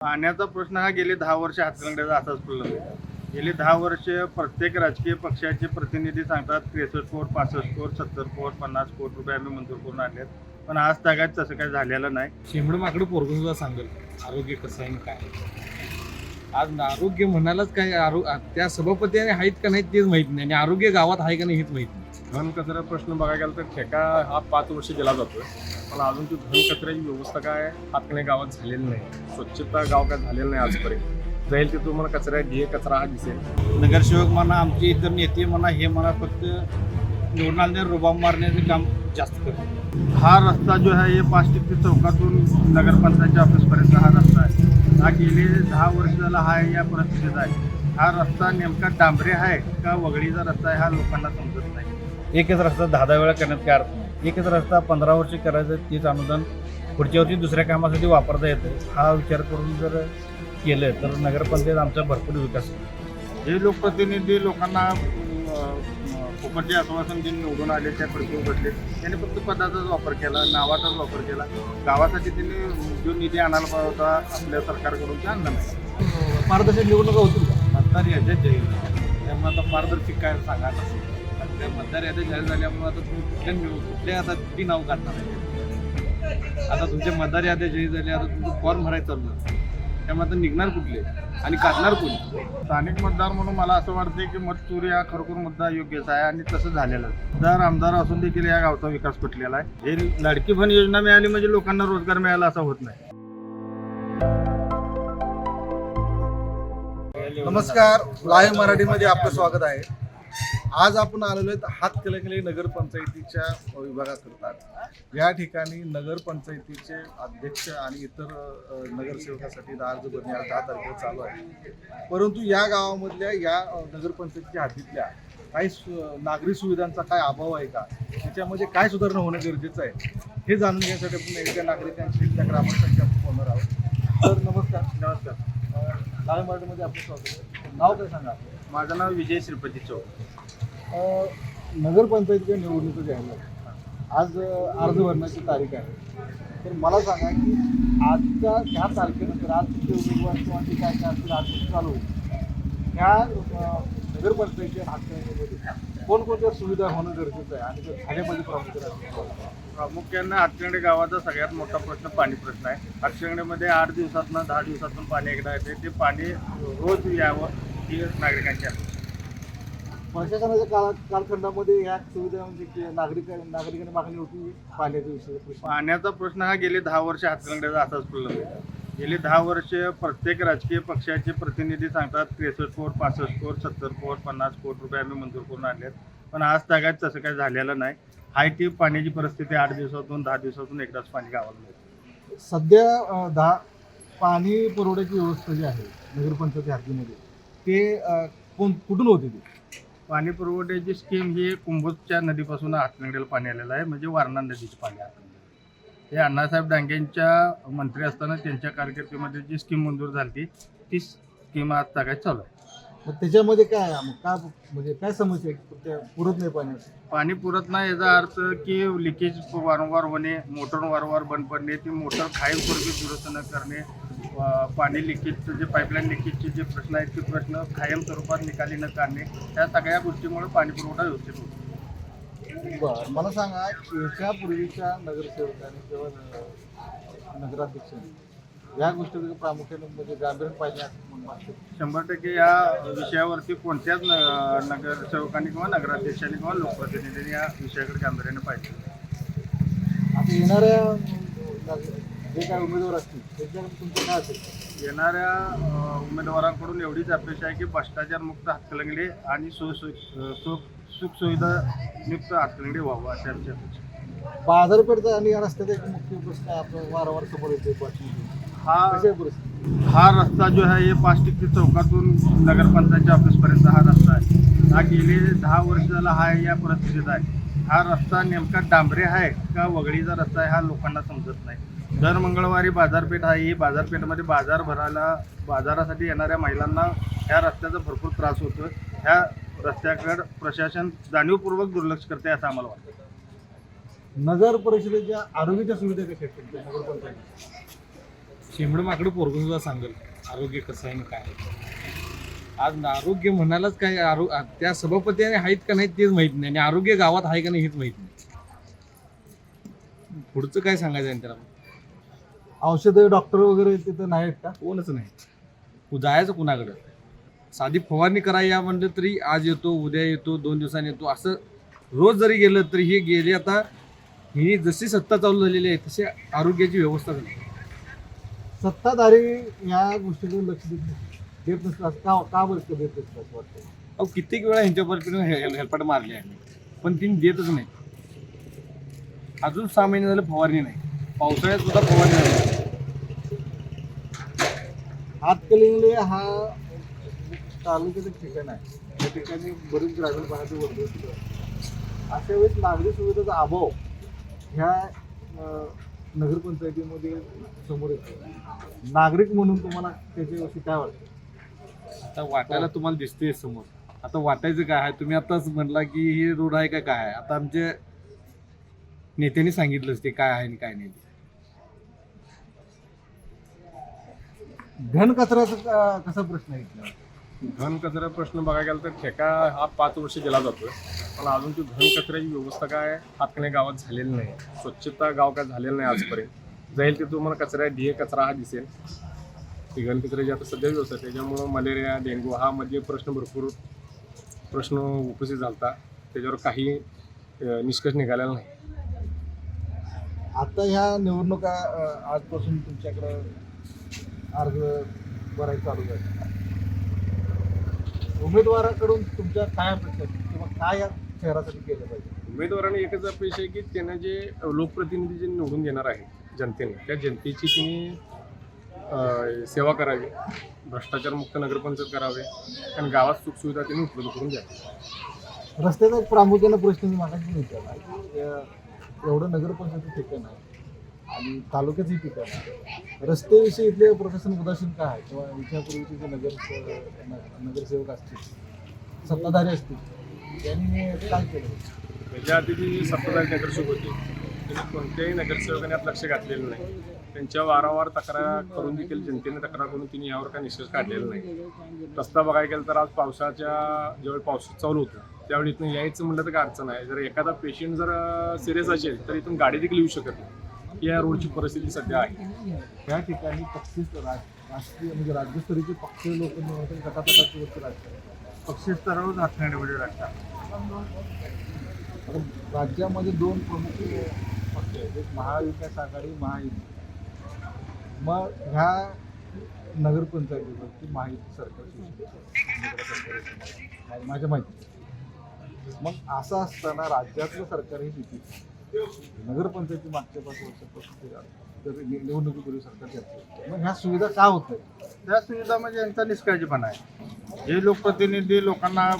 पाण्याचा प्रश्न हा गेले दहा वर्ष हातकंड्याचा असाच प्रलंबित आहे. गेली दहा वर्ष प्रत्येक राजकीय पक्षाचे प्रतिनिधी सांगतात त्रेसष्ट कोट पासष्ट कोट सत्तर कोट पन्नास कोट रुपये आम्ही मंजूर करून आणलेत. पण आज तागात तसं काही झालेलं नाही. शेंबड माकडं पोरगं सुद्धा सांगेल आरोग्य कसं आहे आणि काय आज आरोग्य म्हणायलाच काय आरो त्या सभापती आणि आहेत का नाही तेच माहीत नाही. आणि आरोग्य गावात आहे का नाही हेच माहीत नाही. घन कचरा प्रश्न बघायला गेला तर ठेका हा पाच वर्ष दिला जातोय. पण अजून ती घन कचऱ्याची व्यवस्था काय हातकणे गावात झालेली नाही. स्वच्छता गाव काय झालेलं नाही आजपर्यंत. जाईल ते तुम्हाला कचरा ढिये कचरा हा दिसेल. नगरसेवक म्हणा आमचे इतर नेते म्हणा हे म्हणा फक्त निवडून आल्याने रुबाब मारण्याचे काम जास्त करतात. हा रस्ता जो आहे हे पाच ते चौकातून नगरपंचायतच्या ऑफिसपर्यंत हा रस्ता आहे. हा गेले दहा वर्ष झाला हा या परिस्थितीत आहे. हा रस्ता नेमका डांबरे आहे का वगळीचा रस्ता आहे हा लोकांना समजत नाही. एकच रस्ता दहा दहा वेळा करण्यात काय अर्थ नाही. एकच रस्ता पंधरा वर्ष करायचं तेच अनुदान पुढच्या वर्षी दुसऱ्या कामासाठी वापरता येतं. हा विचार करून जर केलं तर नगरपंचायत आमचा भरपूर विकास होईल. जे लोकप्रतिनिधी लोकांना फुकटचे आश्वासन जे निवडून आले त्या प्रति बसले. त्यांनी फक्त पदाचाच वापर केला नावाचाच वापर केला. गावासाठी त्यांनी जो निधी आणायला पाहिजे होता आपल्या सरकारकडून ते आणला नाही. पारदर्शक निवडणुका होतील का? याद्या जाहीर झाल्या. त्यामुळे आता पारदर्शक काय सांगा नसेल त्या मतदार याद्या जाहीर झाल्यामुळे आता तुम्ही कुठल्या निव- कुठल्या आता किती नाव काढणार आहे? आता तुमच्या मतदार याद्या जाहीर झाल्या आता तुमचं फॉर्म भरायचं चालू झालं. त्यामुळे आता निघणार कुठले? आणि काढणार कोणी? स्थानिक मतदार म्हणून मला असं वाटतं की मत चोरी हा खरोखर मुद्दा योग्यच आहे आणि तसं झालेलं जर आमदार असून देखील या गावचा विकास कुठलेला आहे? हे लाडकी बहीण योजना मिळाली म्हणजे लोकांना रोजगार मिळाला असं होत नाही. नमस्कार लाईव्ह मराठीमध्ये आपलं स्वागत आहे. आज आपण आलेलो आहेत हातकलंगले नगरपंचायतीच्या विभागाकरता. या ठिकाणी नगरपंचायतीचे अध्यक्ष आणि इतर नगरसेवकासाठी अर्ज भरणे आज दहा तारखेला चालू आहे. परंतु या गावामधल्या या नगरपंचायतीच्या हद्दीतल्या काही सु नागरी सुविधांचा काय अभाव आहे का? त्याच्यामध्ये काय सुधारणा होणं गरजेचं आहे? हे जाणून घेण्यासाठी आपण एकदा नागरिकांची एकदा ग्रामस्थांची आपण बोलणार आहोत. तर नमस्कार. नमस्कार. लाईव्ह मराठीमध्ये आपलं स्वागत आहे. नाव काय सांगा? माझं नाव विजय श्रीपती चौक. नगरपंचायतीच्या निवडणुका घ्यायला आज अर्ज भरण्याची तारीख आहे. तर मला सांगा की आजच्या ह्या तारखेनंतर आज तुमचे उमेदवार किंवा ते काय काय असतील आज चालू ह्या नगरपंचायतीच्या हातकणंगलेमध्ये कोणकोणत्या सुविधा होणं गरजेचं आहे आणि त्या झाल्या प्रामुख्याने प्रामुख्यानं हातकंडे गावाचा सगळ्यात मोठा प्रश्न पाणी प्रश्न आहे. हातकंडेमध्ये आठ दिवसातनं दहा दिवसातून पाणी एकदा येते. ते पाणी रोज यावं ही नागरिकांची अपेक्षा प्रशासनाच्या काळ कालखंडामध्ये या सुविधा म्हणजे नागरिक नागरिकांनी मागणी होती पाण्याच्या विषयी पाण्याचा प्रश्न हा गेले दहा वर्ष हातकंड्याचा असाच प्रलंबित आहे गेली दहा वर्ष प्रत्येक राजकीय पक्षाचे प्रतिनिधी सांगतात त्रेसष्ट कोट पासष्ट कोट सत्तर कोट पन्नास कोट रुपये आम्ही मंजूर करून आणलेत. पण आज तागात तसं काही झालेलं नाही. हाय ती पाण्याची परिस्थिती आठ दिवसातून दहा दिवसातून एकदाच पाणी गावाला मिळतं. सध्या दहा पाणी पुरवठ्याची व्यवस्था जी आहे नगरपंचायती हद्दीमध्ये ते कोण कुठून होते ते? पाणी पुरवठ्याची स्कीम ही कुंभोजच्या नदीपासून हातकंड्याला पाणी आलेलं आहे म्हणजे वारणा नदीचं पाणी हातकंड्याला हे अण्णासाहेब डांगेंच्या मंत्री असताना त्यांच्या कारकिर्दीमध्ये जी स्कीम मंजूर झाली ती स्कीम आज तागात चालू आहे. मग त्याच्यामध्ये काय काय म्हणजे काय समस्या आहे? पुरत नाही पाण्याची पाणी पुरत नाही याचा अर्थ की लिकेज वारंवार होणे मोटर वारंवार बंद पडणे ती मोटर कायमस्वरूपी दुरुस्त न करणे पाणी लिकेजचं जे पाईपलाईन लिकेजचे जे प्रश्न आहेत ते प्रश्न कायम स्वरूपात निकाली न काढणे या सगळ्या गोष्टीमुळे पाणी पुरवठा व्यवस्थित होतो बरं मला सांगा पूर्वीच्या नगरसेवकांनी किंवा नगराध्यक्षांनी या गोष्टी प्रामुख्याने म्हणजे गांभीर्य पाहिजे म्हणून. शंभर टक्के या विषयावरती कोणत्याच न- नगरसेवकांनी किंवा नगराध्यक्षांनी किंवा लोकप्रतिनिधींनी या विषयाकडे गांभीर्याने पाहिजे आता येणाऱ्या अं, जे काय उमेदवार असतील येणाऱ्या उमेदवारांकडून एवढीच अपेक्षा आहे की भ्रष्टाचार मुक्त हातकलंगडे आणि सुख सुखसुविधा युक्त हातकलंगडे व्हावं अशी आमची अपेक्षा. बाजारपेठचा आणि या रस्त्याचा एक मुख्य प्रश्न आपलं वारंवार समोर येतो हा हा रस्ता जो आहे हे पाच टिकटी चौकातून नगरपंचायतच्या ऑफिसपर्यंत हा रस्ता आहे. हा गेले दहा वर्ष झाला हा या परिस्थितीत आहे. हा रस्ता नेमका डांबरे आहे का वगळीचा रस्ता आहे हा लोकांना समजत नाही. दर मंगळवारी बाजारपेठ आहे. ही बाजारपेठमध्ये बाजार भरायला बाजारासाठी येणाऱ्या महिलांना ह्या रस्त्याचा भरपूर त्रास होतो ह्या रस्त्याकडे प्रशासन जाणीवपूर्वक दुर्लक्ष करते असं आम्हाला वाटतं. नगर परिषदेच्या आरोग्याच्या सुविधा कशा आहेत तुमच्या नगरपंचायतीच्या शेंबड माकडं पोरगून सुद्धा सांगेल आरोग्य कसं आहे आणि काय आहे. आज आरोग्य म्हणालाच काय आरो आ- त्या सभापती आणि आहेत का नाही तेच माहीत नाही. आणि आरोग्य गावात आहे का नाही हेच माहीत नाही. पुढचं काय सांगायचं आहे त्याला औषधं डॉक्टर वगैरे तिथं नाही आहेत का? कोणच नाही कु- जायचं कुणाकडं? साधी फवारणी करा या म्हणलं तरी आज येतो उद्या येतो दोन दिवसांनी येतो. असं रोज जरी गेलं तरी हे गेले आता ही जशी सत्ता चालू झालेली आहे तशी आरोग्याची व्यवस्था झाली. सत्ताधारी या गोष्टीकडे लक्ष देत नाही. देत नसतात. का का बरं का देत नसतात असं वाटतं? अहो कित्येक वेळा ह्यांच्यावर हेल्पट मारली आहे पण तिने देतच नाही. अजून सहा महिने झाले फवारणी नाही. पावसाळ्यात सुद्धा फवारणी हातकलिंगले हा तालुक्याचं ठिकाण आहे. या ठिकाणी बरीच ग्रामीण भागाची वर्ग अशा वेळेस नागरी सुविधेचा अभाव ह्या नगरपंचायतीमध्ये समोर येतो. नागरिक म्हणून तुम्हाला त्याच्याविषयी काय वाटतं? आता वाटायला तुम्हाला दिसते समोर. आता वाटायचं काय आहे? तुम्ही आताच म्हणला की हे रोड आहे का काय आहे? आता आमच्या नेत्यांनी सांगितलंच ते काय आहे आणि काय नाही ते. घन कचऱ्याचा का- कसा प्रश्न आहे? घन कचरा प्रश्न बघायला गेला तर ठेका हा पाच वर्ष गेला जातोय पण अजून ती घन कचऱ्याची व्यवस्था काय हातकणे गावात झालेली नाही स्वच्छता गाव काय झालेलं नाही आजपर्यंत जाईल ते तुम्हाला कचरा ढिये कचरा हा दिसेल ती घन कचऱ्याची आता सध्या व्यवस्था आहे. त्याच्यामुळं मलेरिया डेंग्यू हा मध्ये प्रश्न भरपूर प्रश्न उपस्थित झालता त्याच्यावर काही निष्कर्ष निघालेला नाही आता ह्या निवडणुका आजपासून तुमच्याकडं अर्ज भरायला चालू आहे उमेदवाराकडून तुमच्या काय अपेक्षा? किंवा काय या शहरासाठी केलं पाहिजे? उमेदवाराने एकच अपेक्षा आहे की त्यांना जे लोकप्रतिनिधी जे निवडून देणार आहे जनतेने त्या जनतेची तिने सेवा करावी भ्रष्टाचारमुक्त नगरपंचायत करावे आणि गावात सुखसुविधा त्यांनी उपलब्ध करून द्यावी. रस्त्याचा प्रामुख्याने प्रश्न मी मागायची विचारला की एवढं नगरपंचायत ठिकाण आहे. आणि तालुक्याचंही पीक आहे रस्त्याविषयी इथले प्रशासन उदासीन काय आहे? किंवा इथल्यापूर्वीचे जे नगर नगरसेवक असतील सत्ताधारी असतील त्यांनी काय केलं? त्याच्या आधी जी सत्ताधारी नगरसेवक होते त्यांनी कोणत्याही नगरसेवकाने यात लक्ष घातलेलं नाही. त्यांच्या वारंवार तक्रार करून देखील जनतेने तक्रार करून तिने यावर काही निष्कर्ष काढलेला नाही. रस्ता बघायला गेलं तर आज पावसाच्या ज्यावेळी पाऊस चालू होतो त्यावेळी इथून यायचं म्हटलं तर काय अडचण आहे. जर एखादा पेशंट जर सिरियस असेल तर इथून गाडी देखील येऊ शकत नाही. या रोडची परिस्थिती सध्या आहे. या ठिकाणी पक्षी राज- राष्ट्रीय म्हणजे राज्यस्तरीय पक्ष लोक निवडतात गटातटाची वरती राजकारण पक्षी स्तरावर हातखंडेमध्ये राखतात राज्यामध्ये दोन प्रमुख पक्ष आहेत. एक महाविकास आघाडी महायुती. मग ह्या नगरपंचायतीवरती माहिती सरकार माझ्या माहिती. मग असं असताना राज्यातलं सरकार ही युती नगरपंचायती मागच्या पाच वर्षापासून निवडणुकीपूर्वी सरकार मग ह्या सुविधा का होत नाही त्या सुविधा म्हणजे यांचा निष्काळजीपणा आहे. हे लोकप्रतिनिधी लोकांना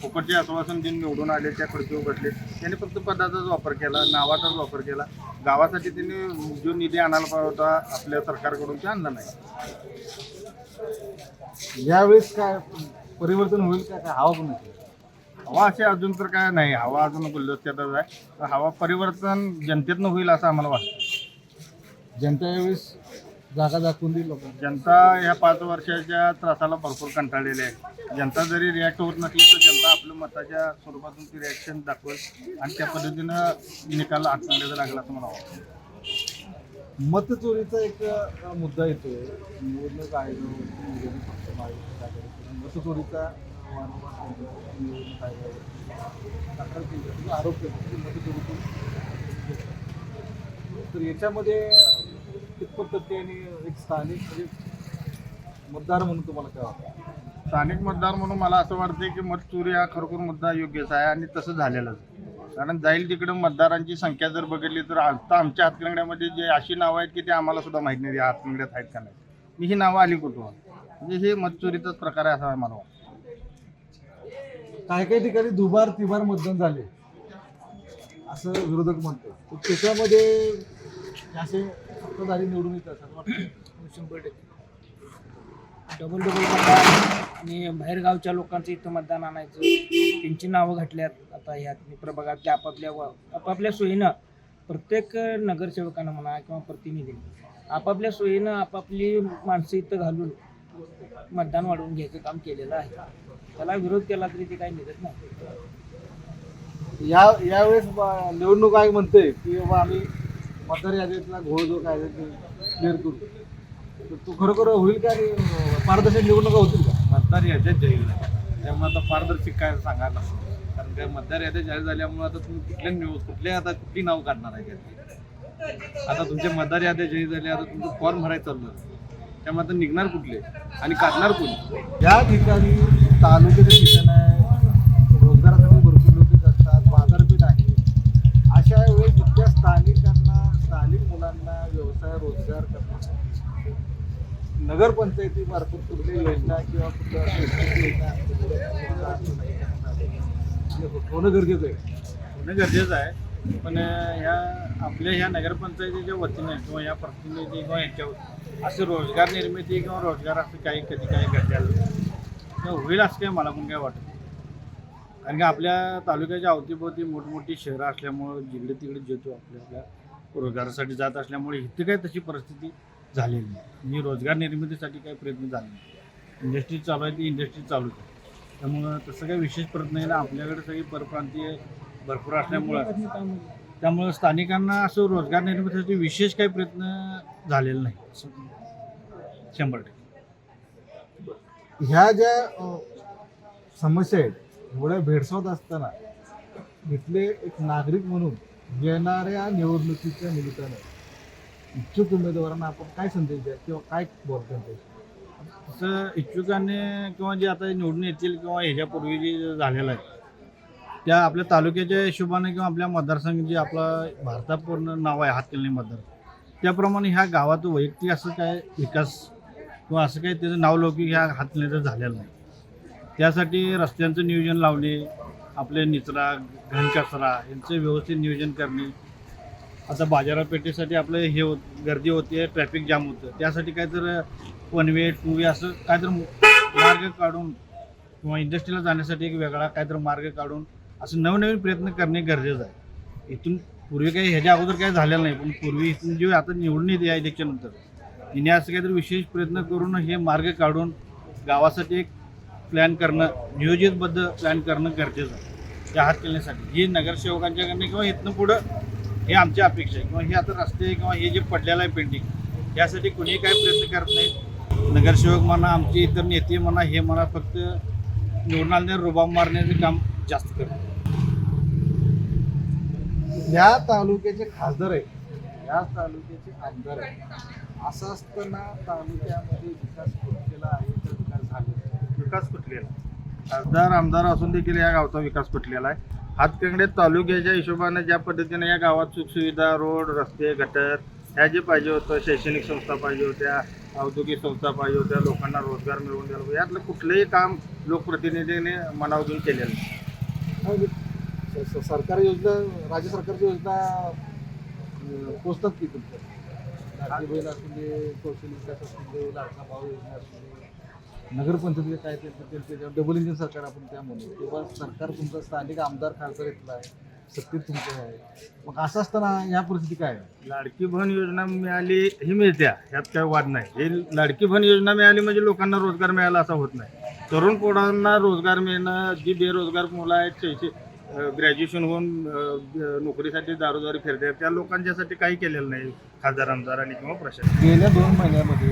फुकटचे आश्वासन देऊन निवडून आले त्या खुर्चीवर बसले त्यांनी फक्त पदाचाच वापर केला नावाचाच वापर केला. गावासाठी त्यांनी जो निधी आणायला पाहिजे होता आपल्या सरकारकडून ते आणला नाही. यावेळेस काय परिवर्तन होईल का? काय हवा पण नाही. हवा अशी अजून तर काय नाही. हवा अजून गुल्लस्त्यातच आहे. तर हवा परिवर्तन जनतेतनं होईल असं आम्हाला वाटतं. जनता यावेळेस जागा दाखवून लोकांना. जनता ह्या पाच वर्षाच्या त्रासाला भरपूर कंटाळलेली आहे. जनता जरी रिॲक्ट होत नसली तर जनता आपल्या मताच्या स्वरूपातून ती रिॲक्शन दाखवेल आणि त्या पद्धतीनं निकाल हातखंड्याचा लागला असं मला वाटतं. मतचोरीचा एक अ, मुद्दा येतोय. निवडणूक आयोगावरती पक्ष महायुती आघाडीकडून मतचोरीचा तक्रार केली आरोप केला तर याच्यामध्ये कितपत तथ्य आणि एक स्थानिक म्हणजे मतदार म्हणून तुम्हाला काय वाटतं? स्थानिक मतदार म्हणून मला असं वाटतं की मतचुरी हा खरोखर मुद्दा योग्यच आहे आणि तसं झालेलंच. कारण जाईल तिकडं मतदारांची संख्या जर बघितली तर आता आमच्या हातकंगड्यामध्ये जे अशी नावं आहेत की ते आम्हाला सुद्धा माहीत नाही हातकंगड्यात आहेत का नाही. मी ही नावं आली कुठून म्हणजे हे मतचोरीचाच प्रकार आहे असं मला वाटतं. काही काही ठिकाणी दुबार तिबार मतदान झाले. असं विरोधक म्हणतो त्याच्यामध्ये असे सत्ताधारी निवडून येतात शंभर टक्के. डबल डबल आणि बाहेरगावच्या लोकांचं इथं मतदान आणायचं. त्यांची नावं घातल्यात. आता ह्यात प्रभागात त्या आपापल्या व- आपापल्या सोयीनं प्रत्येक नगरसेवकानं म्हणा किंवा प्रतिनिधीने आपापल्या सोयीनं आपापली माणसं इथं घालून मतदान वाढवून घ्यायचं काम केलेलं आहे. त्याला विरोध केला तरी ते काही निघत नाही. या यावेळेस निवडणूक आयोग म्हणते की बाबा आम्ही मतदार यादीतला घोळ जो काय क्लिअर करू. तर तो खरोखर होईल का आणि पारदर्शक निवडणुका होतील का? मतदार याद्यात जाहीर झाल्या त्यामुळे आता पारदर्शक काय सांगा नसतं कारण काय मतदार याद्या जाहीर झाल्यामुळे आता तुम्ही कुठल्या न्यूज कुठल्या आता कुठली नाव काढणार आहे त्यातली? आता तुमचे मतदार याद्या जाहीर झाले आता तुमचं फॉर्म भरायचं चाललं त्यामुळे आता निघणार कुठले? आणि काढणार कोणी? या ठिकाणी तालुक्याचं ठिकाण आहे रोजगारासाठी भरपूर लोक असतात बाजारपेठ आहे. अशा वेळेस इथल्या स्थानिकांना स्थानिक मुलांना व्यवसाय रोजगार करण्यासाठी नगरपंचायतीमार्फत कुठल्या योजना किंवा कुठल्या होणं गरजेचं आहे. होणं गरजेचं आहे. पण ह्या आपल्या ह्या नगरपंचायतीच्या वतीने किंवा या प्रतिनिधी किंवा यांच्या असं रोजगार निर्मिती किंवा रोजगार असं काही कधी काही घडलेलं होईल असं काही मला पण काय वाटत नाही. कारण की आपल्या तालुक्याच्या अवतीभोवती मोठमोठी शहरं असल्यामुळं जिकडे तिकडे जेतो आपल्या आपल्या रोजगारासाठी जात असल्यामुळे इथे काही तशी परिस्थिती झालेली नाही. मी रोजगार निर्मितीसाठी काही प्रयत्न झाले नाही. इंडस्ट्री चालू आहे ती इंडस्ट्री चालूच आहे. त्यामुळं तसं काही विशेष प्रयत्न नाही. ना आपल्याकडे सगळी परप्रांतीय भरपूर असल्यामुळं त्यामुळं स्थानिकांना असं रोजगार निर्मितीसाठी विशेष काही प्रयत्न झालेला नाही. शंभर टक्के. ह्या ज्या समस्या आहेत एवढ्या भेडसावत असताना इथले एक नागरिक म्हणून येणाऱ्या निवडणुकीच्या निमित्तानं इच्छुक उमेदवारांना आपण काय संदेश द्या किंवा काय बोलतो तसं इच्छुकांनी किंवा जे आता निवडून येतील किंवा ह्याच्यापूर्वी जे झालेलं आहे त्या आपल्या तालुक्याच्या हिशोबाने किंवा आपल्या मतदारसंघ जे आपला भारतात पूर्ण नाव आहे हातकलनी मतदार त्याप्रमाणे ह्या गावात वैयक्तिक असं काय विकास किंवा असं काही त्याचं नावलौकिक ह्या हातकलनीचं झालेलं नाही. त्यासाठी रस्त्यांचं नियोजन लावणे आपले निचरा घनकचरा यांचं व्यवस्थित नियोजन करणे. आता बाजारपेठेसाठी आपलं हे होत गर्दी होते ट्रॅफिक जाम होतं. त्यासाठी काय तर वन वे टू वे असं काय तर मार्ग काढून किंवा इंडस्ट्रीला जाण्यासाठी एक वेगळा काहीतरी मार्ग काढून असं नवनवीन प्रयत्न करणे गरजेचं आहे. इथून पूर्वी काही ह्याच्या अगोदर काही झालेलं नाही पण पूर्वी इथून जे आता निवडून येते या इलेक्शननंतर तिने असं काहीतरी विशेष प्रयत्न करून हे मार्ग काढून गावासाठी एक प्लॅन करणं नियोजितबद्ध प्लॅन करणं गरजेचं आहे. त्या हात केल्यासाठी ही नगरसेवकांच्याकडनं किंवा इथनं पुढं हे आमची अपेक्षा आहे. किंवा हे आता रस्ते किंवा हे जे पडलेलं आहे पेंटिंग यासाठी कोणीही काही प्रयत्न करत नाही. नगरसेवक म्हणा आमचे इतर नेते म्हणा हे म्हणा फक्त निवडून आल्याने रुबाब मारण्याचे काम जास्त करतात. या तालुक्याचे खासदार आहे या तालुक्याचे आमदार आहे असं असताना तालुक्यामध्ये विकास केला आहे? तर विकास झाला विकास कुठलेला? आहे. खासदार आमदार असून देखील या गावचा विकास कुठलेला आहे? हातकंगडे तालुक्याच्या हिशोबाने ज्या पद्धतीने या गावात सुखसुविधा रोड रस्ते गटर ह्या जे पाहिजे होतं शैक्षणिक संस्था पाहिजे होत्या औद्योगिक संस्था पाहिजे होत्या लोकांना रोजगार मिळवून द्यायला पाहिजे. यातलं कुठलंही काम लोकप्रतिनिधीने मनावून केलेलं नाही. स- सरकारी योजना राज्य सरकारच्या योजना पोचतात की तुमच्या? लाडकी बहीण असू दे कौशल्य विकास असू दे लाडका भाऊ योजना असू दे. नगरपंचायतीचे काय ते ते- त्याच्यावर डबल इंजिन सरकार आपण त्या म्हणू. किंवा सरकार तुमचा स्थानिक आमदार खासदार इथला आहे. सत्तेत तुमचं आहे. मग असं असताना या परिस्थिती काय आहे? लाडकी बहीण योजना मिळाली ही मिळत्या. ह्यात काय वाद नाही. हे लाडकी बहीण योजना मिळाली म्हणजे लोकांना रोजगार मिळाला असा होत नाही. तरुण पोरांना रोजगार मिळणं जी बेरोजगार मुलं आहेत शैक्षणिक ग्रॅज्युएशन होऊन नोकरीसाठी दारोदारी फिरतात त्या लोकांच्यासाठी काही केलेलं नाही खासदार आमदारांनी किंवा प्रशासन. गेल्या दोन महिन्यामध्ये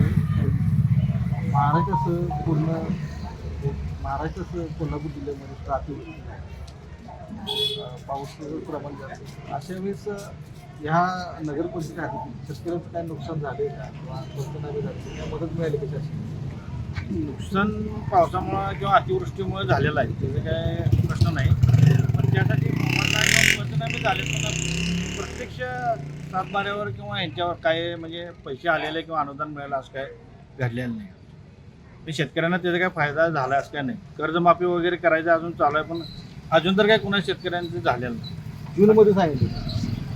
महाराष्ट्रासह पूर्ण महाराष्ट्रासह कोल्हापूर जिल्ह्यामध्ये ट्राफिक पाऊस प्रमाण जास्त अशा वेळेस ह्या हाती शेतकऱ्यांचं काय नुकसान झाले का? किंवा झाले मदत मिळाली का शासनाची? नुकसान पावसामुळं किंवा अतिवृष्टीमुळे झालेलं आहे. त्याचं काय प्रश्न नाही. किंवा पंचनामे झाले पण प्रत्यक्ष सातबाऱ्यावर किंवा यांच्यावर काय म्हणजे पैसे आलेले किंवा अनुदान मिळालं असं काय घडलेलं नाही. शेतकऱ्यांना त्याचा काय फायदा झाला असं काय नाही. कर्जमाफी वगैरे करायचं अजून चालू आहे पण अजून तर काय कुणा शेतकऱ्यांचं झालेलं नाही. जूनमध्ये सांगितलं.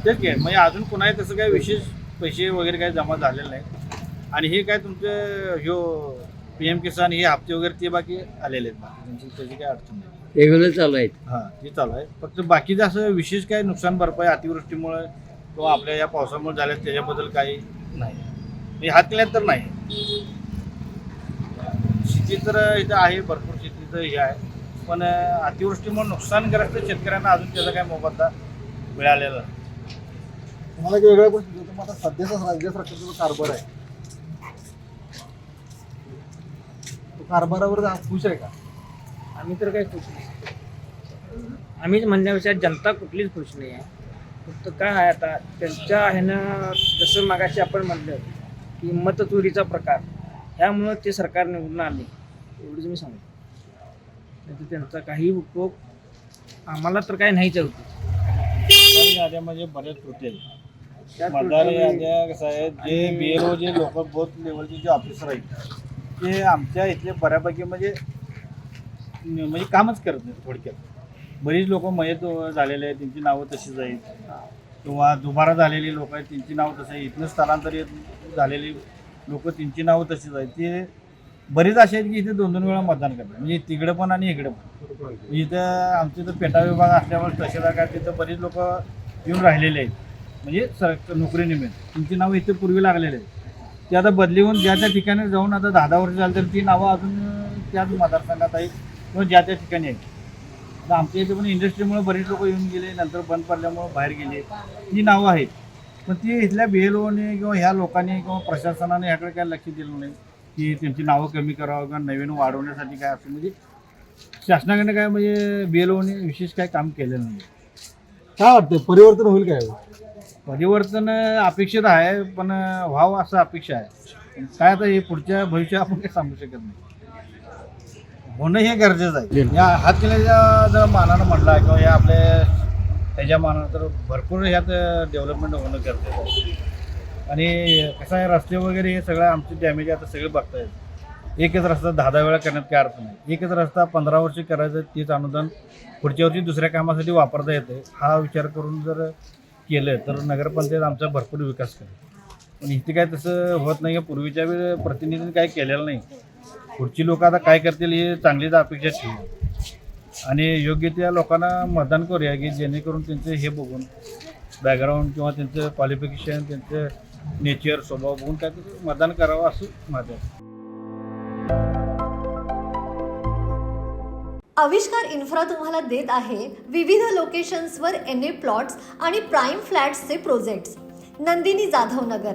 तेच काय म्हणजे अजून कुणाही तसं काही विशेष पैसे वगैरे काही जमा झालेले नाही. आणि हे काय तुमचं ह्यो पी एम किसान हे हप्ते वगैरे ते बाकी आलेले आहेत. बाकी त्यांची त्याची काही अडचण नाही. रेग्युलर चालू आहेत हां ते चालू आहे. फक्त बाकीचं असं विशेष काही नुकसान भरपाई अतिवृष्टीमुळे किंवा आपल्या या पावसामुळे झाल्या त्याच्याबद्दल काही नाही. म्हणजे हातकणंगल्यात तर नाही. शेती तर इथं आहे भरपूर शेतीचं हे आहे. पण अतिवृष्टीमुळे नुकसानग्रस्त शेतकऱ्यांना अजून त्याचा काय मोबदला मिळालेला नाही. तुम्हाला एक वेगळा प्रश्न विचारतो. मग आता सध्याचा राज्य सरकारचा जो कारभार आहे. तो कारभारावर खुश आहे का? आम्ही तर काही खुश नाही. आम्हीच म्हणण्यापेक्षा जनता कुठलीच खुश नाही आहे. फक्त काय आहे आता त्यांच्या ह्यानं जसं मागाशी आपण म्हणलं की मतचोरीचा प्रकार ह्यामुळं ते सरकार निवडून आले एवढंच मी सांगतो. नाही त्यांचा काही उपयोग आम्हाला तर काय नाहीच होती. मतदार याद्यामध्ये बरेच होते मतदार याद्या कसं आहे जे बी एल ओ जे लोकल बोथ लेवलचे जे ऑफिसर आहेत ते आमच्या इथले बऱ्यापैकी म्हणजे म्हणजे कामच करत नाही थोडक्यात. बरीच लोक मयत झालेले आहेत त्यांची नावं तशीच आहेत. किंवा दुबारा झालेली लोक आहेत त्यांची नावं तसं आहे इथनं स्थलांतरित झालेली लोक त्यांची नावं तशीच आहेत. ते बरीच असे आहेत की इथे दोन दोन वेळा मतदान करतात. म्हणजे तिकडं पण आणि इकडं पण. इथं आमच्या इथं पेटा विभाग असल्यामुळे तहसीलदार काय तिथं बरीच लोक येऊन राहिलेले आहेत. म्हणजे सर नोकरीनिमित्त त्यांची नावं इथे पूर्वी लागलेली आहेत. ते आता बदली होऊन ज्या त्या ठिकाणी जाऊन आता दहा दहा वर्ष झालं तर ती नावं अजून त्याच मतदारसंघात आहेत. किंवा ज्या त्या ठिकाणी आहेत. आता आमच्या इथे पण इंडस्ट्रीमुळे बरेच लोक येऊन गेले नंतर बंद पडल्यामुळे बाहेर गेले. ही नावं आहेत. पण ती इथल्या बी एल ओने किंवा ह्या लोकांनी किंवा प्रशासनाने ह्याकडे काय लक्ष दिलं नाही की त्यांची नावं कमी करावं किंवा नवीन वाढवण्यासाठी काय असं. म्हणजे शासनाकडे काय म्हणजे बी एल ओने विशेष काय काम केलेलं नाही. काय वाटतंय? परिवर्तन होईल काय? परिवर्तन अपेक्षित आहे पण व्हावं असं अपेक्षा आहे. काय आता हे पुढच्या भविष्यात आपण काही सांगू शकत नाही. होणं हे गरजेचं आहे. या हातकलेच्या जर मानानं म्हटलं किंवा या आपल्या त्याच्या मानानं तर भरपूर ह्यात डेव्हलपमेंट होणं गरजेचं आहे. आणि कसं आहे रस्ते वगैरे हे सगळं आमचे डॅमेज आता सगळे बघतायत. एकच रस्ता दहा दहा वेळा करण्यात काय अर्थ नाही. एकच रस्ता पंधरा वर्ष करायचं तेच अनुदान पुढच्या वर्षी दुसऱ्या कामासाठी वापरता येते. हा विचार करून जर केलं तर नगरपंचायत आमचा भरपूर विकास करेल. पण इथे काय तसं होत नाही पूर्वीच्या वेळी प्रतिनिधींनी काय केलेलं नाही. पुढची लोक आता काय करतील हे चांगलीच अपेक्षा ठेवू. आणि योग्य त्या लोकांना मतदान करूया की जेणेकरून त्यांचे हे बघून बॅकग्राऊंड किंवा त्यांचं क्वालिफिकेशन त्यांचं नेचर स्वभाव बघून काय मतदान करावं असं माझं आहे. आविष्कार इन्फ्रा तुम्हाला देत आहे विविध लोकेशन्सवर एन ए प्लॉट्स आणि प्राईम फ्लॅट्सचे प्रोजेक्ट्स नंदिनी जाधव नगर